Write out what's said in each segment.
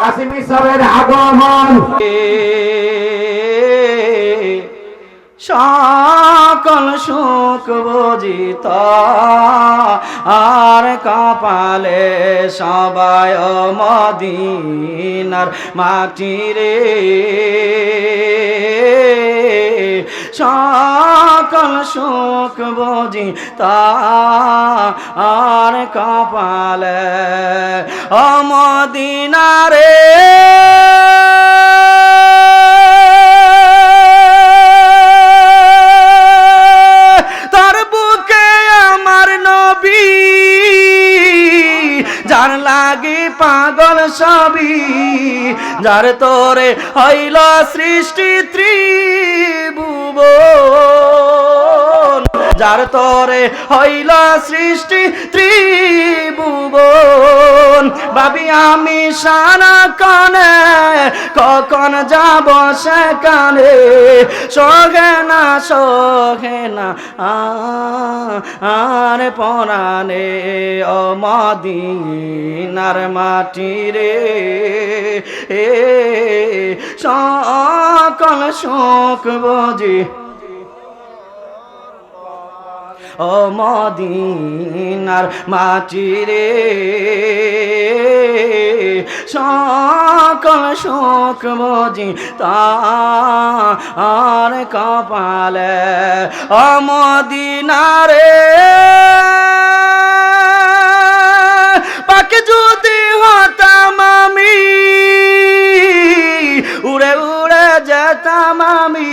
কাশিমি সাহেবের আগমন সকল সুখ বুঝিত আর কপালে সবাই মদিনার মাটি রে। সকল সুখ বুঝি আর কপালে। অমদিনারে যার লাগে পাগল সবই যার তোরে হইল সৃষ্টি ত্রিভুবন যার তোরে হইল সৃষ্টি ত্রিভুবন। ভাবি আমি সারা কানে, কখন যাব সেখানে? সহে না সহে না, আর পরাণে অমদিনার মাটি রে। এ সকল সুখ বুঝি ও মদিনার মাটি রে সকল সুখ বুঝি তার কপালে। ও মদিনারে। পাকে যদি হতাম আমি যেতাম আমি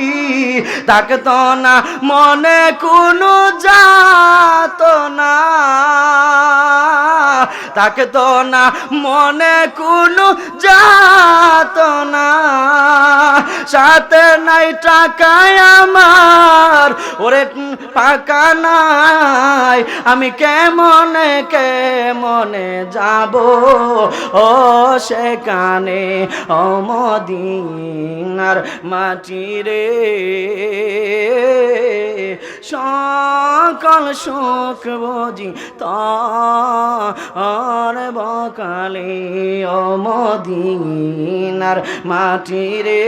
তাকে তো না মনে কোনো যাত না। তাকে তো না, মনে কোনো যাত না সাথে নাই টাকায় আমার, ওরে পাকা নাই। আমি কেমনে কেমনে যাব? ও সেখানে অমদিনার মাটি রে। সকল সুখ বুঝি তার বকালে অমদিনার মাটি রে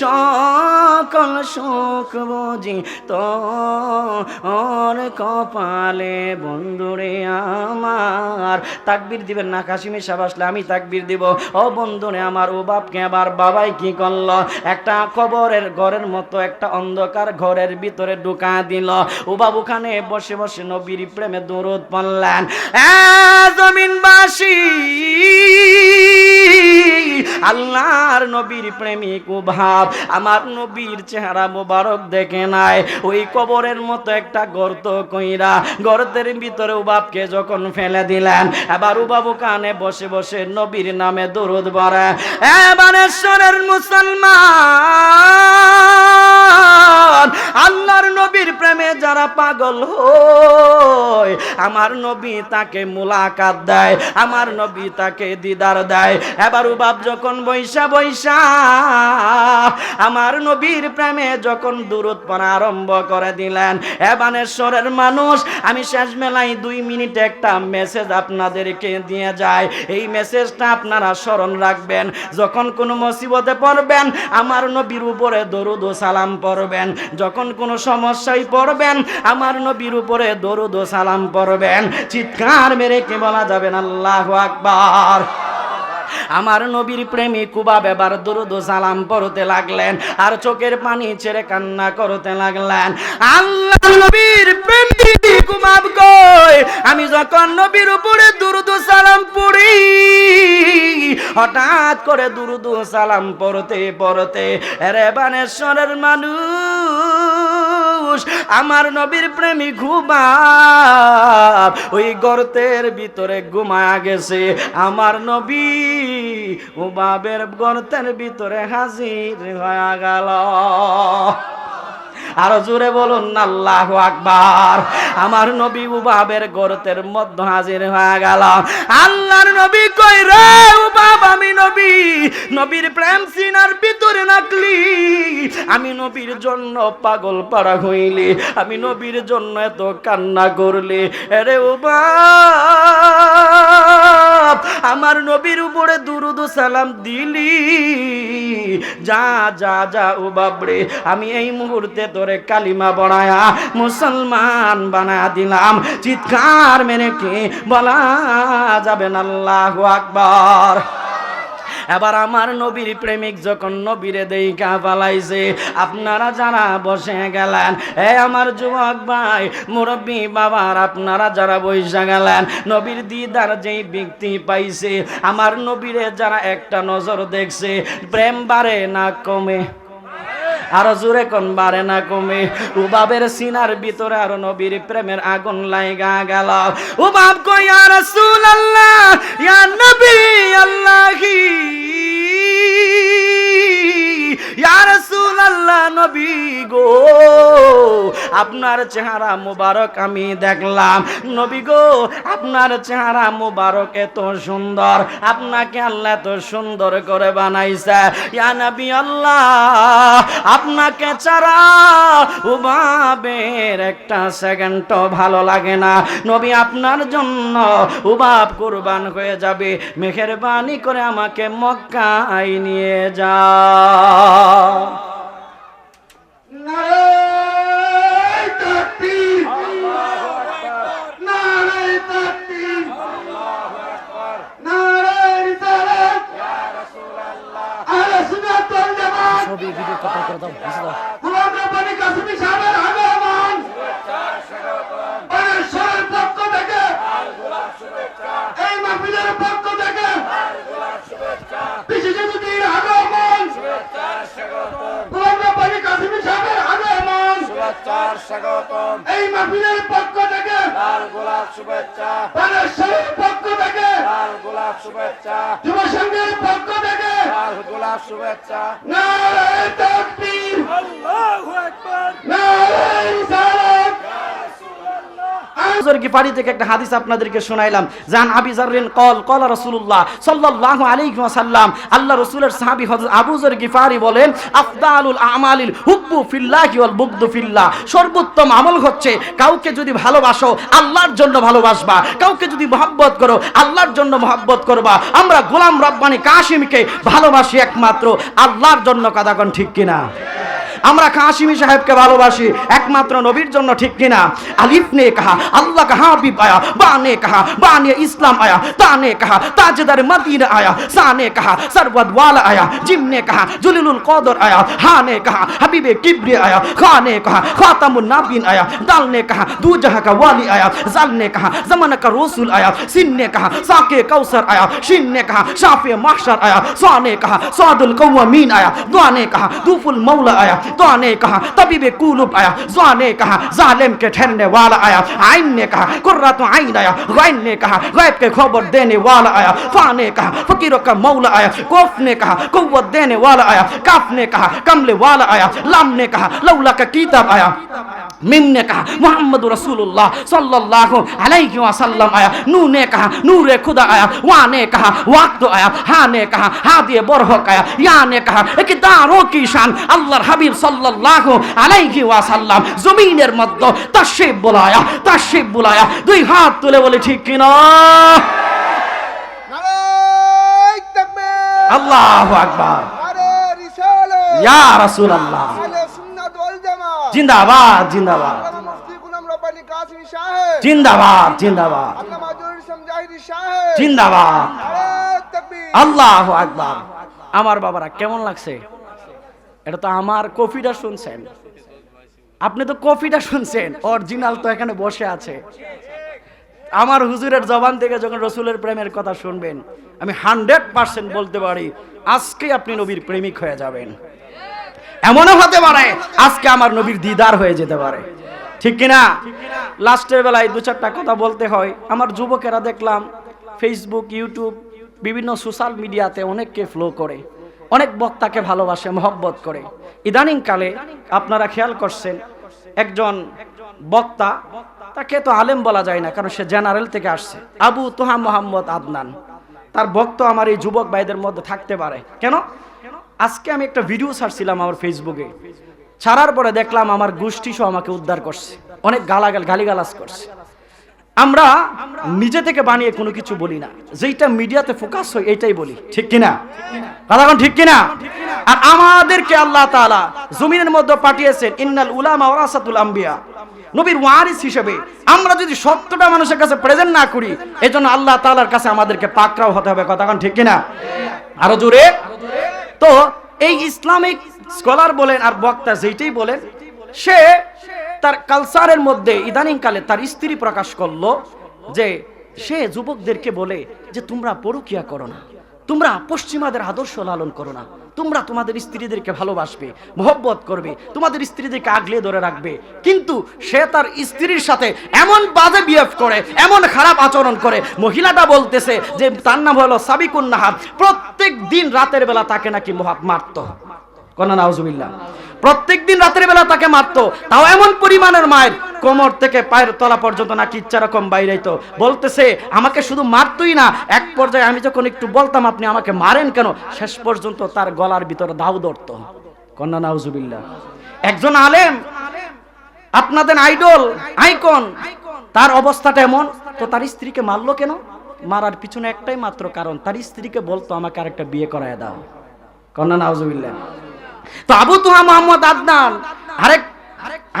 সকল সুখ বুঝি তোর কপালে। বন্ধুরে আমার, তাকবির দিবেন না, কাশিমি সাহেব আসলে আমি তাকবির দিব। ও বন্ধুরে আমার, ও বাপকে আবার বাবাই কি করল? একটা কবরের ঘরের মতো, একটা অন্ধকার ঘরের ভিতরে ঢুকা দিল। ও বাবুখানে বসে বসে নবীর প্রেমে দৌড় পড়লেন জমিনবাসী, আল্লাহর নবীর প্রেমিক ও ভাব আমার নবীর চেহারা মোবারক দেখে নাই, ওই কবরের মতো একটা গর্ত কইরা গর্তের ভিতরে উবাবকে যখন ফেলে দিলেন, এবার উবাবু কানে বসে বসে নবীর নামে দরুদ বলে এবারেশ্বরের মুসলমান, আল্লাহর নবীর প্রেমে যারা পাগল হয় আমার নবী তাকে মুলাকাত দেয়, আমার নবী তাকে দিদার দেয়। এবার উবাব যখন বৈশা বৈশা, আমার নবীর প্রেমে যখন দূরত পড়া আরম্ভ করে দিলেন এবানেশ্বরের মানুষ, আমি শেষ মেলায় দুই মিনিট একটা মেসেজ আপনাদেরকে দিয়ে যায় এই মেসেজটা আপনারা স্মরণ রাখবেন, যখন কোনো মুসিবতে পড়বেন, আমার নবীর উপরে দরুদ ও সালাম পড়বেন, যখন কোনো সমস্যায় পড়বেন আমার নবীর উপরে দরুদ সালাম পড়বেন। চিৎকার মেরে কে বলা যাবেন আল্লাহ আকবার। আমার নবীর প্রেমী কুবা বেবার দুরুদ সালাম পড়তে লাগলেন আর চোখের পানি ছেড়ে কান্না করতে লাগলেন। আল্লাহ নবীর প্রেমী কুমাব কই? আমি যখন নবীর উপরে দুরুদ সালাম পড়ি, হঠাৎ করে দুরুদ সালাম পড়তে পড়তে রে বানেশ্বরের মানুষ আমার নবীর প্রেমী ঘুমা ওই গর্তের ভিতরে ঘুমায়া গেছে। আমার নবী ও বাবের গর্তের ভিতরে হাজির হয়ে গেল। আরও জোরে বলুন, আল্লাহ আকবার। আমার নবী উবাবের গর্তের মধ্য হাজির হয়ে গেল। আল্লাহর নবী কই রে উবাব, আমি নবী। নবীর প্রেম সিনার ভিতরে নাকলি আমি নবীর জন্য পাগল পাড়া হইলি। আমি নবীর জন্য এত কান্না করলি। আরে উবাব! আমার নবীর উপরে দুরুদ সালাম দিলি। যা যা যা, ও বাবরে আমি এই মুহূর্তে তোরে কালিমা বড়ায়া মুসলমান বানায়া দিলাম। চিৎকার মেনে কি বলা যাবে না, আল্লাহু আকবার। এবার আমার নবীর প্রেমিক যখন নবীরে দেইকা পালাইছে আপনারা যারা বসে গেলেন, এ আমার যুবক ভাই, মুরব্বী বাবার, আপনারা যারা বসে গেলেন, নবীর দিদার যেই ব্যক্তি পাইছে, আমার নবীরে যারা একটা নজর দেখছে, প্রেম বাড়ে না কমে। আরও জোরে কোন বারে না কমে। উবাবের সিনার ভিতরে আরও নবীর প্রেমের আগুন লাইগা গেল। উবাব কই ইয়া রাসূলুল্লাহ, ইয়া নবী আল্লাহি, ইয়া রাসূলুল্লাহ নবী গো। আপনার চেহারা মুবারক আমি দেখলাম। নবী গো, আপনার চেহারা মুবারক এত সুন্দর। আপনাকে আল্লাহ এত সুন্দর করে বানাইছে। ইয়া নবী আল্লাহ, আপনাকে ছাড়া উবাবের একটা সেকেন্ডও ভালো লাগে না। নবী, আপনার জন্য উবাব কুরবান হয়ে যাবে। মেহেরবানি করে আমাকে মক্কায় নিয়ে যা। নারায় তাকবীর নারায় তাকবীর নারায় রিসালাত আহলে সুন্নাত ওয়াল জামাত ছবি ভিডিও কথা করে দাও বুঝে দাও গোলাম রব্বানী কাসেমী সাহেবের আগমন বানেশ্বরের পক্ষ থেকে এই মাহফিলের পক্ষ থেকে বিশেষ অতিথির আগমন গোলাম রব্বানী কাসেমী সাহেবের শুভেচ্ছার স্বাগতম। এই মাহফিলের পক্ষ থেকে লাল গোলাপ শুভেচ্ছা। বানেশ্বরের পক্ষ থেকে লাল গোলাপ শুভেচ্ছা। যুব সংঘের পক্ষ থেকে লাল গোলাপ শুভেচ্ছা। নারায় তাকবীর। আকবার। রিসালাত সর্বোত্তম আমল হচ্ছে কাউকে যদি ভালোবাসো, আল্লাহর জন্য ভালোবাসবা। কাউকে যদি মহব্বত করো, আল্লাহর জন্য মহব্বত করবা। আমরা গোলাম রব্বানি কাশিমকে ভালোবাসি একমাত্র, আল্লাহর জন্য কাদাগণ ঠিক কিনা? আমরা কাশিমি সাহেবকে ভালোবাসি একমাত্র নবীর জন্য ঠিক কিনা আলিফ ने कहा अल्लाह का हाबिब आया बा ने कहा बा ने इस्लाम आया ता ने कहा ताजदार मदीना आया सा ने कहा सरवत वाला आया जिम ने कहा जुलिलुल कदर आया हा ने कहा हबीबे किब्र आया खा ने कहा खातमुन नाबिन आया दाल ने कहा दू जहां का वाली आया जल ने कहा जमाना का रसूल आया सिन ने कहा साके कौसर आया शिन ने कहा शाफे महशर आया सा ने कहा सादुल कौमीन आया दुआ ने कहा दूफुल मौला आया दुआ ने कहा? तभी तबीबे कुलुब आया। जुआ ने कहा? जालिम के ठहरने वाला आया। आइन ने कहा कुर्रा तो आइन आया। गैन ने कहा, गैब के खबर देने वाला आया। फा ने कहा, फकीरों का मौला आया। कोफ ने कहा, कुव्वत देने वाला आया। काफ ने कहा, कमले वाला आया। लाम ने कहा, लौला का किताब आया। রসুল্লাহ সাল্লাহ ওয়াসাল্লাম আয়া কাহা নূরে খুদা আয়া কাহা ওয়াক্ত আয়া কাহা হা দিয়ে বরহক আয়া কাহা একে আল্লাহর হাবিব সাল্লাহ ওয়াসাল্লাম জমিনের মধ্যে তাশিব বুলায়া তাশিব বুলায়া দুই হাত তুলে বলে ঠিক কিনা আল্লাহ আকবার। ইয়া রাসূলুল্লাহ। জিন্দাবাদ জিন্দাবাদ। জিন্দাবাদ জিন্দাবাদ। জিন্দাবাদ। আল্লাহ আকবার। আমার বাবারা কেমন লাগছে? এটা তো আমার কফিটা শুনছেন। আপনি তো কফিটা শুনছেন অরিজিনাল তো এখানে বসে আছে। আমার হুজুরের জবান থেকে যখন রসুলের প্রেমের কথা শুনবেন আমি হান্ড্রেড পার্সেন্ট বলতে পারি আজকে আপনি নবীর প্রেমিক হয়ে যাবেন। এমনও হতে পারে আজকে আমার নবীর দিদার হয়ে যেতে পারে। ঠিক কিনা? লাস্টের বেলায় দু চারটা কথা বলতে হয়। আমার যুবকেরা দেখলাম ফেসবুক ইউটিউব বিভিন্ন সোশ্যাল মিডিয়াতে অনেককে ফ্লো করে। অনেক বক্তাকে ভালোবাসে, মহব্বত করে। ইদানিং কালে আপনারা খেয়াল করছেন, একজন বক্তা, তাকে তো আলেম বলা যায় না, কারণ সে জেনারেল থেকে আসছে। আবু তোহা মোহাম্মদ আদনান। তার ভক্ত আমার এই যুবক ভাইদের মধ্যে থাকতে পারে। কেন? আজকে আমি একটা ভিডিও ছাড়ছিলাম আমার ফেসবুকে ছাড়ার পরে দেখলাম আমার গোষ্ঠী সহ আমাকে উদ্ধার করছে। অনেক গালাগাল, গালিগালাজ করছে। আমরা নিজে থেকে বানিয়ে কোনো কিছু বলি না। যেইটা মিডিয়াতে ফোকাস হয়, এইটাই বলি। ঠিক কিনা? কথাখন ঠিক কিনা? আর আমাদেরকে আল্লাহ তাআলা জমিনের মধ্যে পাঠিয়েছেন, ইন্নাল উলামা ওয়ারাসাতুল আম্বিয়া। নবীর ওয়ারিস হিসেবে আমরা যদি সত্যটা মানুষের কাছে প্রেজেন্ট না করি, এজন্য আল্লাহ তাআলার কাছে আমাদেরকে পাকরাও হতে হবে। কথাখন ঠিক কিনা? আরও জোরে? তো এই ইসলামিক স্কলার বলেন আর বক্তা যেইটাই বলেন, সে তার কালচারের মধ্যে ইদানিং কালে তার স্ত্রী প্রকাশ করল যে সে যুবকদেরকে বলে যে, তোমরা পরকিয়া করো না, তোমরা পশ্চিমাদের আদর্শ লালন করো না তোমরা তোমাদের স্ত্রীদেরকে ভালোবাসবে, মহব্বত করবে, তোমাদের স্ত্রীদেরকে আগলে ধরে রাখবে। কিন্তু সে তার স্ত্রীর সাথে এমন বাজে বিহেভ করে, এমন খারাপ আচরণ করে। মহিলাটা বলতেছে যে, তার নাম হলো সাবিকুন নাহার প্রত্যেক দিন রাতের বেলা তাকে নাকি মারত। কন্যা প্রত্যেক দিন রাতের বেলা তাকে মারতো। তাও এমন পরিমাণের মায়ের কোমর থেকে পায়ের তলা পর্যন্ত নাকি ইচ্ছা রকম বাইরেইতো। বলতেছে, আমাকে শুধু মারতই না, এক পর্যায়ে আমি যখন একটু বলতাম, আপনি আমাকে মারেন কেন? শেষ পর্যন্ত তার গলার ভিতরে দাউ ধরত। কন্যা নাউজুবিল্লাহ। একজন আলেম, আপনাদের আইডল, আইকন, তার অবস্থাটা এমন, তো তার স্ত্রীকে মারলো কেন? মারার পিছনে একটাই মাত্র কারণ, তার স্ত্রীকে বলতো, আমাকে আরেকটা বিয়ে করায় দাও। কন্যা নাউজুবিল্লাহ। তো আবু তোহা মোহাম্মদ আদনান। আরেক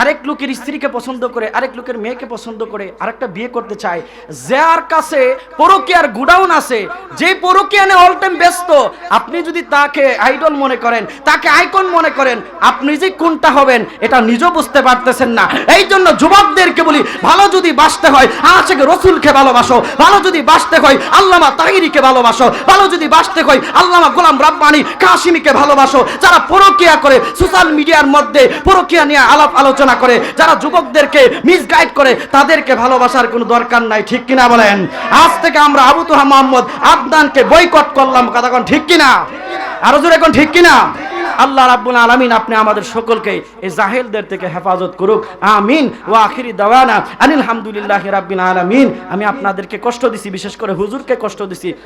আরেক লোকের স্ত্রীকে পছন্দ করে, আরেক লোকের মেয়েকে পছন্দ করে, আরেকটা বিয়ে করতে চায়। যার কাছে পরকিয়ার গুডাউন আছে, যে পরকিয়া নিয়ে অল টাইম ব্যস্ত, আপনি যদি তাকে আইডল মনে করেন, তাকে আইকন মনে করেন, আপনি যে কোনটা হবেন, এটা নিজেও বুঝতে পারতেছেন না। এই জন্য যুবকদেরকে বলি, ভালো যদি বাঁচতে হয় আশেখ রসুলকে ভালোবাসো, ভালো যদি বাঁচতে হয়, আল্লামা তাহিরিকে ভালোবাসো, ভালো যদি বাঁচতে হয়, আল্লামা গোলাম রাব্বানি কাশিমিকে ভালোবাসো। যারা পরকিয়া করে সোশ্যাল মিডিয়ার মধ্যে পরকিয়া নিয়ে আলাপ আলোচনা করে, যারা যুবকদেরকে মিসগাইড করে, তাদেরকে ভালোবাসার কোনো দরকার নাই, ঠিক কিনা বলেন? আজ থেকে আমরা আবু তোহা মোহাম্মদ আদনানকে বয়কট করলাম কথাখন ঠিক কিনা? আরও জোরে এখন ঠিক কিনা? আল্লাহ রাব্বুল আলামিন আপনি আমাদের সকলকে এই জাহেলদের থেকে হেফাজত করুক, আমিন। ওয়া আখিরি দাওয়ানা আনিল হামদুলিল্লাহি রাব্বিল আলামিন। আমি আপনাদেরকে কষ্ট দিছি, বিশেষ করে হুজুরকে কষ্ট দিছি।